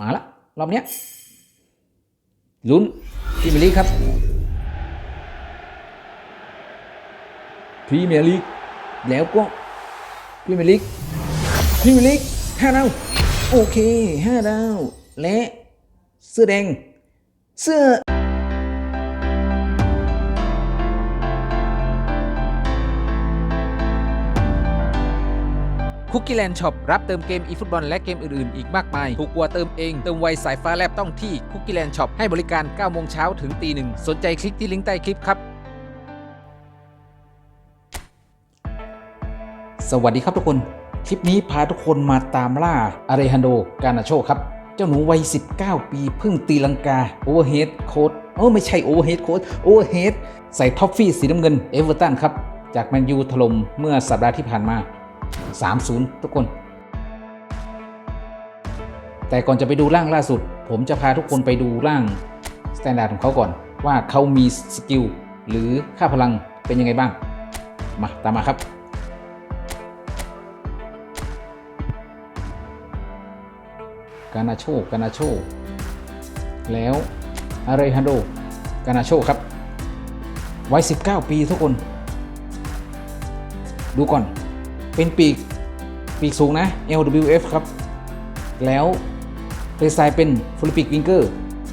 มาละรอบเนี้ยลุ้นพรีเมียร์ลีกครับพรีเมียร์ลีกแล้วก็พรีเมียร์ลีกพรีเมียร์ลีกห้าดาวโอเคห้าดาวและเสื้อแดง เสื้อ คุกกี้แลนด์ช็อปรับเติมเกมอีฟุตบอลและเกมอื่นๆ อีกมากมาย ถูกกว่าเติมเอง เติมไวสายฟ้าแลบต้องที่คุกกี้แลนด์ช็อปให้บริการ 9 โมงเช้าถึงตีหนึ่งสนใจคลิกที่ลิงก์ใต้คลิปครับ สวัสดีครับทุกคน คลิปนี้พาทุกคนมาตามล่าอาเรฮันโด กานาโชครับ เจ้าหนูวัย 19 ปีเพิ่งตีลังกาโอเวอร์เฮดโค้ดโอ้ไม่ใช่โอเวอร์เฮดโค้ดโอเวอร์เฮดใส่ท็อฟฟี่สีน้ำเงินเอเวอร์ตันครับจากแมนยูถล่มเมื่อสัปดาห์ที่ผ่านมา 3-0 ทุกคน แต่ก่อนจะไปดูร่างล่าสุด ผมจะพาทุกคนไปดูร่างสแตนดาร์ดของเขาก่อน ว่าเขามีสกิลหรือค่าพลังเป็นยังไงบ้าง มาตามมาครับกานาโชกานาโชแล้วอะไรฮันโดกานาโชครับวัย19 ปีทุกคน ดูก่อน เป็นปีกปีกสูงนะ LWF ครับ แล้วเพลย์สไตล์เป็นฟลิปิกวิงเกอร์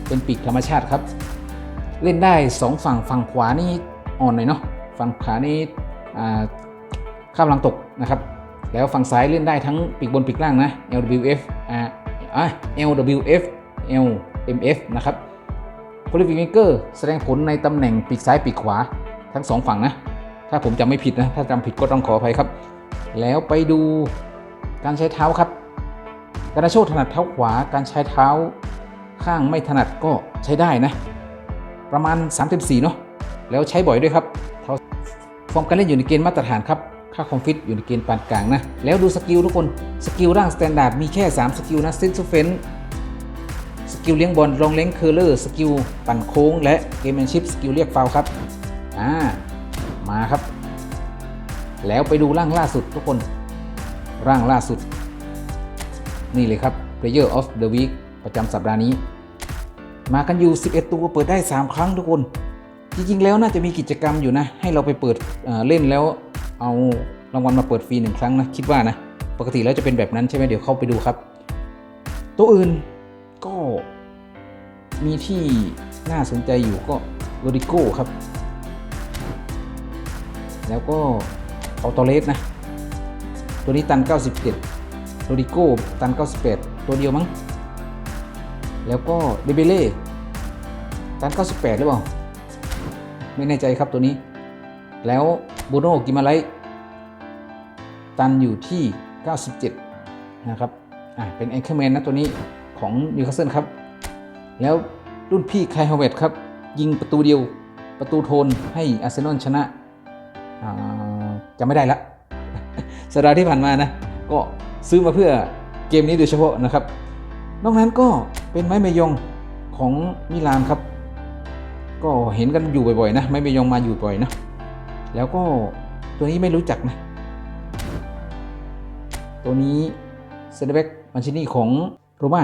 เป็นปีกธรรมชาติครับ เล่นได้ 2 ฝั่งฝั่งขวานี่อ่อนหน่อยเนาะฝั่งขวานี่ข้ามหลังตกนะครับ แล้วฝั่งซ้ายเล่นได้ทั้งปีกบนปีกล่างนะ LWF อ่าอะ LWF LMF นะครับฟลิปิกวิงเกอร์แสดงผลในตำแหน่งปีกซ้ายปีกขวาทั้งสองฝั่งนะ ถ้าผมจำไม่ผิดนะ ถ้าจำผิดก็ต้องขออภัยครับ แล้วไปดูการใช้เท้าครับการโชคถนัดเท้าขวา การใช้เท้าข้างไม่ถนัดก็ใช้ได้นะ ประมาณ 3-4 เนาะ แล้วใช้บ่อยด้วยครับเท้าฟอร์มการเล่นอยู่ในเกณฑ์มาตรฐานครับ ค่าคอมฟิตอยู่ในเกณฑ์ปานกลางนะ แล้วดูสกิลทุกคน สกิลร่างสแตนดาร์ดมีแค่ 3 สกิลนะซินซูเฟนสกิลเลี้ยงบอลลองเล้งเคอร์เลอร์ สกิลปั่นโค้ง และเกมแมนชิพสกิลเรียกฟาวครับ อ่า มาครับ แล้วไปดูร่างล่าสุดทุกคน ร่างล่าสุด นี่เลยครับ Player of the Week ประจำสัปดาห์นี้ มากันอยู่ 11 ตัวเปิดได้ 3 ครั้งทุกคน จริงๆ แล้วน่าจะมีกิจกรรมอยู่นะ ให้เราไปเปิดเเล่นแล้วเอารางวัลมาเปิดฟรีหนึ่งครั้งนะคิดว่านะ ปกติแล้วจะเป็นแบบนั้นใช่ไหมเดี๋ยวเข้าไปดูครับ ตัวอื่นก็มีที่น่าสนใจอยู่ก็โรดิโก้ครับ แล้วก็ ออโตเลสนะ ตัวนี้ตัน 97โรดิโก้ตัน 98 ตัวเดียวมั้ง แล้วก็เดเบเล่ตัน 98 หรือเปล่า ไม่แน่ใจครับตัวนี้ แล้วบูโน่กิมาไลตันอยู่ที่ 97 นะครับ อะเป็นแองเคิลแมนนะตัวนี้ของนิวคาสเซิลครับ แล้วรุ่นพี่ไคฮาวเวตครับ ยิงประตูเดียวประตูโทนให้อาร์เซนอลชนะอ่า จำไม่ได้ละสัปดาห์ที่ผ่านมานะก็ซื้อมาเพื่อเกมนี้โดยเฉพาะนะครับ นอกนั้นก็เป็นไม้เมยองของมิลานครับ ก็เห็นกันอยู่บ่อยๆนะไม้เมยองมาอยู่บ่อยนะแล้วก็ตัวนี้ไม่รู้จักนะ ตัวนี้เซนเดเบกมันชินี่ของโรมา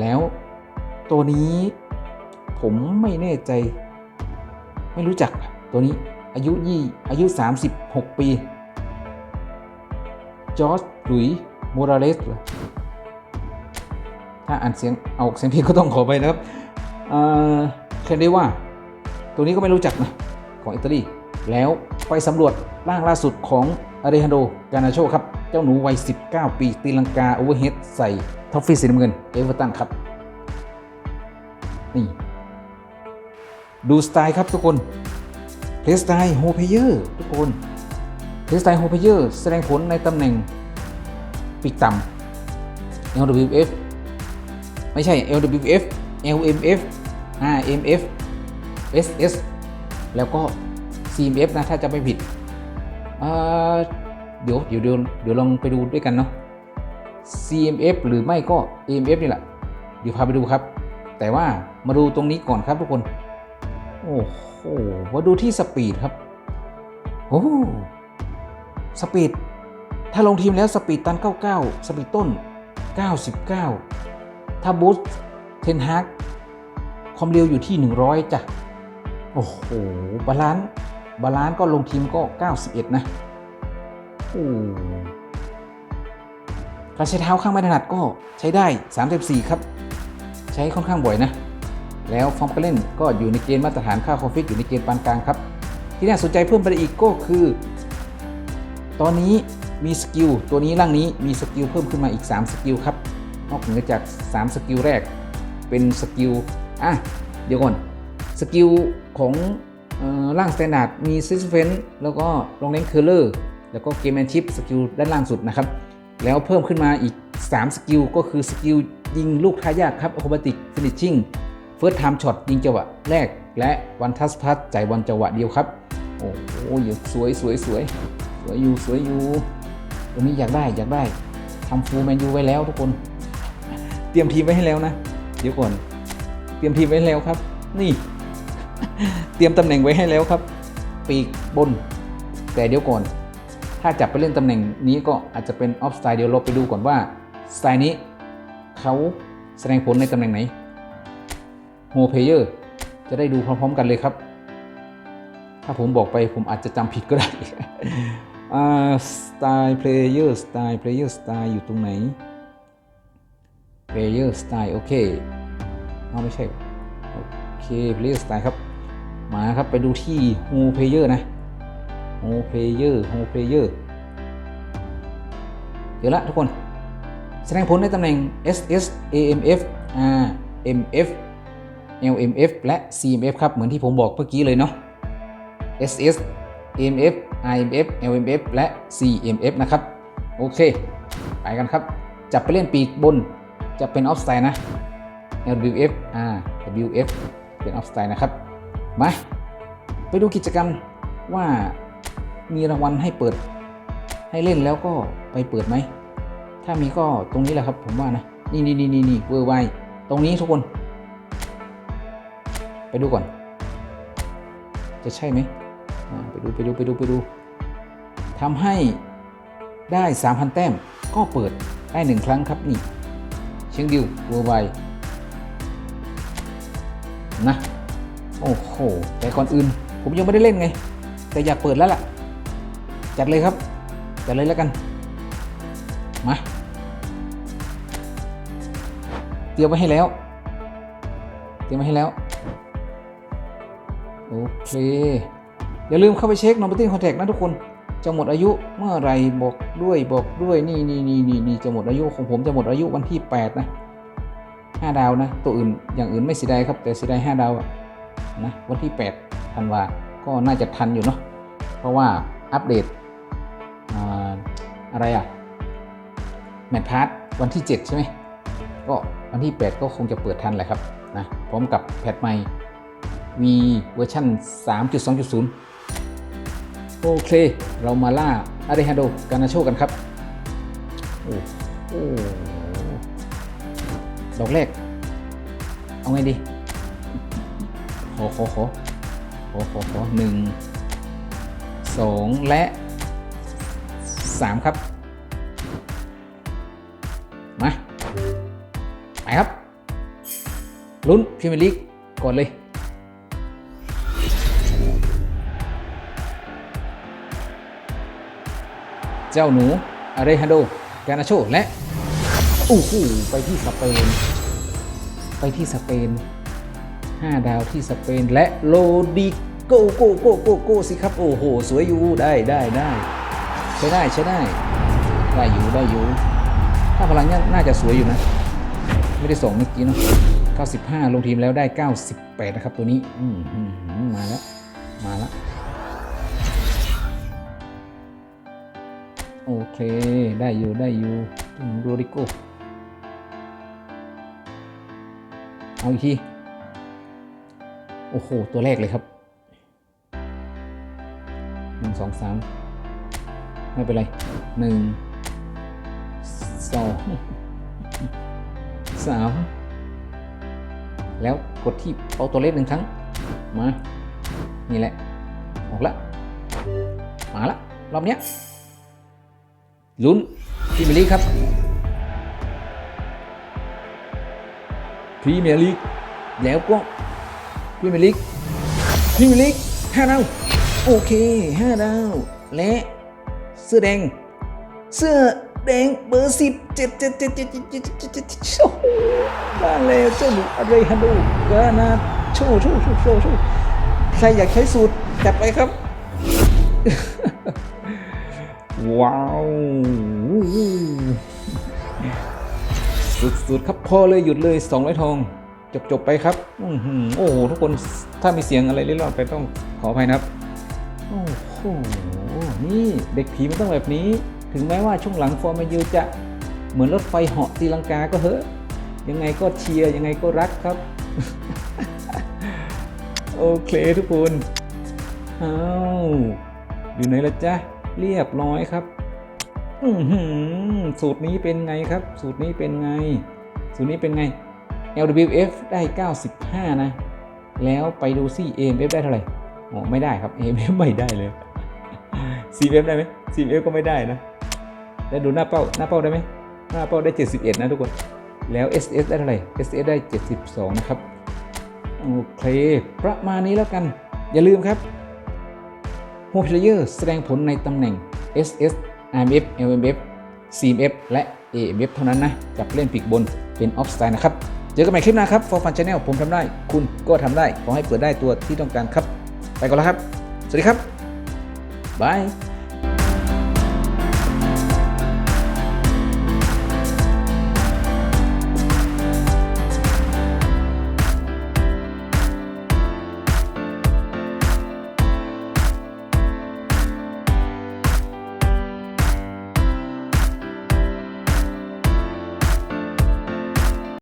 แล้วตัวนี้ผมไม่แน่ใจ ไม่รู้จักตัวนี้ อายุยี่อายุ 36 ปี จอร์จหลุยโมราเลสถ้าอ่านเสียงเอาออกเสียงผิดก็ต้องขอไปนะครับเออเคนได้ว่า ตัวนี้ก็ไม่รู้จักนะของอิตาลี แล้วไปสำรวจร่างล่าสุดของอาริฮันโด กานาโชครับ เจ้าหนูวัย 19 ปี ตีลังกาโอเวอร์เฮดใส่ท็อฟฟี่สีน้ำเงิน เอเวอร์ตันครับ นี่ ดูสไตล์ครับทุกคน เพลสไตล์โฮเพเยอร์ทุกคนเพลสไตล์โฮเพเยอร์แสดงผลในตำแหน่งปีกต่ำ LWF ไม่ใช่ LWF LMF RMF SS แล้วก็ CMF นะ ถ้าจะไม่ผิดเเดี๋ยวเดี๋ยวเดี๋ยวเดี๋ยวลองไปดูด้วยกันเนาะ CMF หรือไม่ก็ AMF นี่แหละ เดี๋ยวพาไปดูครับ แต่ว่ามาดูตรงนี้ก่อนครับทุกคน โอ้โห มาดูที่สปีดครับ โอ้สปีด ถ้าลงทีมแล้วสปีดตัน 99 สปีดต้น 99 ถ้าบูสต์เทนฮากความเร็วอยู่ที่ 100 จ้ะ โอ้โห บาลานซ์ บาลานซ์ก็ลงทีมก็ 91 นะ โอ้การใช้เท้าข้างไม่ถนัดก็ใช้ได้ 34 ครับ ใช้ค่อนข้างบ่อยนะ แล้วฟอร์มการเล่นก็อยู่ในเกณฑ์มาตรฐานค่าคอนฟิกอยู่ในเกณฑ์ปานกลางครับ ที่น่าสนใจเพิ่มไปอีกก็คือ ตอนนี้มีสกิลตัวนี้ร่างนี้มีสกิลเพิ่มขึ้นมาอีก 3 สกิลครับ นอกเหนือจาก 3 สกิลแรก เป็นสกิลอะเดี๋ยวก่อน สกิลของออร่างสแตนดาร์ดมีซิสเฟนแล้วก็ลงเลนเคอร์เลอร์แล้วก็เกมแมนชิพสกิลด้านล่างสุดนะครับ แล้วเพิ่มขึ้นมาอีก 3 สกิลก็คือสกิลยิงลูกท้ายากครับ a อ r o b a t i c finishing first time shot ยิงจังหวะแรกและวันทัสพัสจ่ายบอลจังหวะเดียวครับ โอ้โหสวยสวยสวยสวยอยู่สวยอยู่ตรงนี้อยากได้อยากได้ทำฟูลแมนยูไว้แล้วทุกคน เตรียมทีมไว้ให้แล้วนะ เดี๋ยวก่อน เตรียมทีมไว้แล้วครับ นี่ เตรียมตำแหน่งไว้ให้แล้วครับ ปีกบน แต่เดี๋ยวก่อน ถ้าจับไปเล่นตำแหน่งนี้ก็อาจจะเป็นออฟสไตล์เดี๋ยวเราไปดูก่อนว่าสไตล์นี้เขาแสดงผลในตำแหน่งไหน โฮเพเยอร์จะได้ดูพร้อมๆกันเลยครับ ถ้าผมบอกไปผมอาจจะจำผิดก็ได้อ่าสไตล์เพลเยอร์สไตล์เพลเยอร์สไตล์อยู่ตรงไหนเพลเยอร์สไตล์โอเคเอาไม่ใช่ โอเคเพลเยอร์สไตล์ครับ มาครับไปดูที่โฮเพเยอร์นะโฮเพเยอร์โฮเพเยอร์เดี๋ยวละทุกคน แสดงผลในตำแหน่ง SS AMF RMF LMF และ CMF ครับ เหมือนที่ผมบอกเมื่อกี้เลยเนาะ SS AMF IMF LMF และ CMF นะครับ โอเค ไปกันครับ จับไปเล่นปีกบนจะเป็นออฟสไตล์นะ LWF R WF เป็นออฟสไตล์นะครับ มา ไปดูกิจกรรมว่ามีรางวัลให้เปิด ให้เล่นแล้วก็ไปเปิดไหม ถ้ามีก็ตรงนี้แหละครับผมว่านะ นี่นี่นี่นี่นี่เวอร์ไวตรงนี้ทุกคน ไปดูก่อน จะใช่ไหมไปดูไปดูไปดูไปดูทำให้ได้ 3,000 แต้มก็เปิดได้หนึ่งครั้งครับนี่เชียงดิวเวอร์ไวนะ โอ้โห แต่ก่อนอื่น ผมยังไม่ได้เล่นไง แต่อยากเปิดแล้วล่ะ จัดเลยครับ จัดเลยแล้วกัน มา เตรียมไว้ให้แล้ว เตรียมไว้ให้แล้ว โอเค อย่าลืมเข้าไปเช็ค n o ม b ติ้งคอนแทคนะทุกคน จะหมดอายุเมื่อไรบอกด้วยบอกด้วยนี่นี่นี่นี่นี่จะหมดอายุของผมจะหมดอายุวันที่ 8 นะ 5 ดาวนะ ตัวอื่นอย่างอื่นไม่เสียดายครับ แต่เสียดาย5ดาวอะนะวันที่8ธันวาก็น่าจะทันอยู่เนาะเพราะว่าอัปเดตอ่าอะไรอะแมทพาร์ทวันที่ 7 ใช่ไหมก็วันที่ 8 ก็คงจะเปิดทันแหละครับนะพร้อมกับแพทใหม่ มีเวอร์ชัน3.2.0 โอเค เรามาล่าอาริฮาโดกานาโชกันครับ โอ้โหดอกแรก เอาไงดี ขอขอขอขอขอขอหนึ่งสองและสามครับ มา ไปครับ ลุ้นพรีเมียร์ลีกก่อนเลย เจ้าหนูอาเรฮันโดกานาโชและอู้หูไปที่สเปน ไปที่สเปน 5 ดาวที่สเปนและโลดิโกโกโกโกโกสิครับ โอ้โห สวยอยู่ได้ได้ได้ใช้ได้ใช้ได้ ได้อยู่ได้อยู่ ถ้าพลังเนี่ยน่าจะสวยอยู่นะ ไม่ได้ส่งเมื่อกี้เนาะ95 ลงทีมแล้วได้ 98 นะครับตัวนี้อืมมาแล้ว มาแล้ว โอเค ได้อยู่ได้อยู่โรดิโกเอาอีกที โอ้โห ตัวแรกเลยครับหนึ่งสองสามไม่เป็นไรหนึ่งสองสามแล้วกดที่เอาตัวเลขหนึ่งครั้ง มา นี่แหละ ออกละ มาละ รอบเนี้ย ลุ้นพี่มิลลี่ครับพรีเมียร์ลีกแล้วก็พรีเมียร์ลีกพรีเมียร์ลีกห้าดาวโอเคห้าดาวและเสื้อแดง เสื้อแดงเบอร์สิบเจ็ดเจ็ดเจ็ดเจ็ดเจ็ดเจ็ดเจ็ดเจ็ดเจ็ดโอ้โหมาแล้วเจ้าหนูอะไรฮันดูกานาโชว์โชว์โชว์โชว์โชว์ใครอยากใช้สูตรจัดไปครับ ว้าว สุดๆ ครับพอเลยหยุดเลย 200 ทอง จบจบๆไปครับอืโอ้โห ทุกคนถ้ามีเสียงอะไรเล่นรอดไปต้องขออภัยนะครับ โอ้โห นี่เด็กผีมันต้องแบบนี้ ถึงแม้ว่าช่วงหลังฟอร์มายูจะเหมือนรถไฟเหาะตีลังกาก็เถอะ ยังไงก็เชียร์ยังไงก็รักครับ โอเคทุกคนอ้าวอยู่ไหนละจ๊ะ เรียบร้อยครับสูตรนี้เป็นไงครับ สูตรนี้เป็นไง สูตรนี้เป็นไง LWF ได้ 95 นะ แล้วไปดูซิ AMF ได้เท่าไหร่อ๋อไม่ได้ครับ AMF ไม่ได้เลย CF ได้ไหม CF ก็ไม่ได้นะ แล้วดูหน้าเป้า หน้าเป้าได้ไหม หน้าเป้าได้ 71 นะทุกคน แล้ว SS ได้เท่าไหร่ SS ได้ 72 นะครับ โอเค ประมาณนี้แล้วกัน อย่าลืมครับ โฮเพลเยอร์แสดงผลในตำแหน่ง SS IMF LMF CMF และ AMF เท่านั้นนะกับเล่นปีกบนเป็นออฟสไตล์นะครับ เจอกันใหม่คลิปหน้าครับ For Fun Channel ผมทำได้ คุณก็ทำได้ ขอให้เปิดได้ตัวที่ต้องการครับ ไปก่อนแล้วครับ สวัสดีครับบาย